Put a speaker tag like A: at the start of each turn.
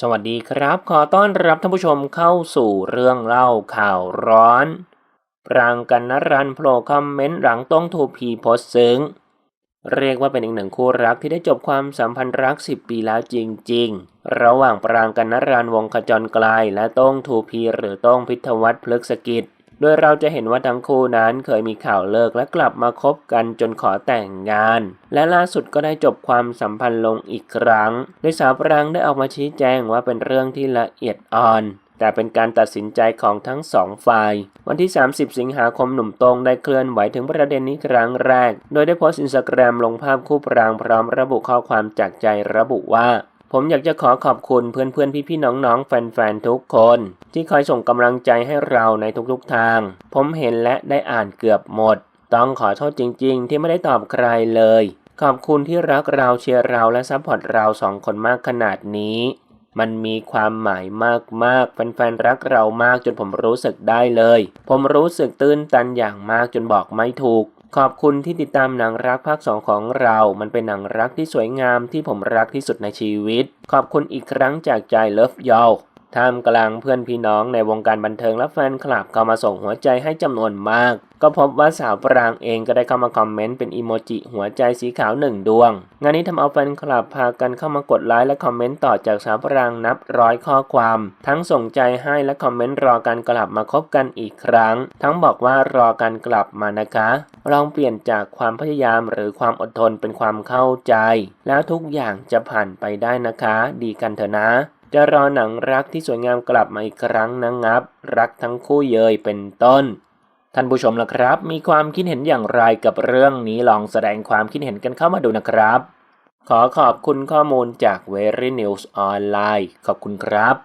A: สวัสดีครับ ขอต้อนรับท่านผู้ชมเข้าสู่เรื่องเล่าข่าวร้อน ปรางกันนรันโผล่คอมเมนต์หลังต้องทูพีโพสซึ้ง เรียกว่าเป็นอีกหนึ่งคู่รักที่ได้จบความสัมพันธ์รัก 10 ปีแล้วจริง ๆ ระหว่างปรางกันนรันวงขจรไกล และต้องทูพีหรือต้องพิทวัฒน์พฤกษกิจ โดยเราจะเห็นว่าทั้งคู่นั้นเคยมีข่าวเลิกและกลับมาคบกันจนขอแต่งงาน และล่าสุดก็ได้จบความสัมพันธ์ลงอีกครั้ง โดยสาวปรางได้ออกมาชี้แจงว่าเป็นเรื่องที่ละเอียดอ่อนแต่เป็นการตัดสินใจของทั้งสองฝ่าย วันที่ 30 สิงหาคมหนุ่มโตงได้เคลื่อนไหวถึงประเด็นนี้ครั้งแรก โดยได้โพสต์อินสตาแกรมลงภาพคู่ปรางพร้อมระบุข้อความจากใจระบุว่า ผมอยากจะขอขอบคุณเพื่อนๆ พี่ๆ น้องๆ แฟนๆ ทุกคน ที่คอยส่งกำลังใจให้เราในทุกๆ ทาง ผมเห็นและได้อ่านเกือบหมด ต้องขอโทษจริงๆ ที่ไม่ได้ตอบใครเลย ขอบคุณที่รักเราเชียร์เราและซัพพอร์ตเราสองคนมากขนาดนี้ มันมีความหมายมากๆ แฟนๆ รักเรามากจนผมรู้สึกได้เลย ผมรู้สึกตื้นตันอย่างมากจนบอกไม่ถูก ขอบคุณที่ติดตามหนังรักภาคสองของเรา มันเป็นหนังรักที่สวยงามที่ผมรักที่สุดในชีวิต ขอบคุณอีกครั้งจากใจเลิฟยอล ท่ามกลางเพื่อนพี่น้องในวงการบันเทิงและแฟนคลับเข้ามาส่งหัวใจให้จำนวนมาก ก็พบว่าสาวปรางเองก็ได้เข้ามาคอมเมนต์เป็นอีโมจิหัวใจสีขาวหนึ่งดวง งานนี้ทำเอาแฟนคลับพากันเข้ามากดไลค์และคอมเมนต์ต่อจากสาวปรางนับร้อยข้อความ ทั้งส่งใจให้และคอมเมนต์รอการกลับมาคบกันอีกครั้ง ทั้งบอกว่ารอการกลับมานะคะ ลองเปลี่ยนจากความพยายามหรือความอดทนเป็นความเข้าใจ แล้วทุกอย่างจะผ่านไปได้นะคะ ดีกันเถอะนะ จะรอหนังรักที่สวยงามกลับมาอีกครั้งนะงับ รักทั้งคู่เยยเป็นต้น ท่านผู้ชมล่ะครับ มีความคิดเห็นอย่างไรกับเรื่องนี้ลองแสดงความคิดเห็นกันเข้ามาดูนะครับ ขอขอบคุณข้อมูลจาก Very News Online ขอบคุณครับ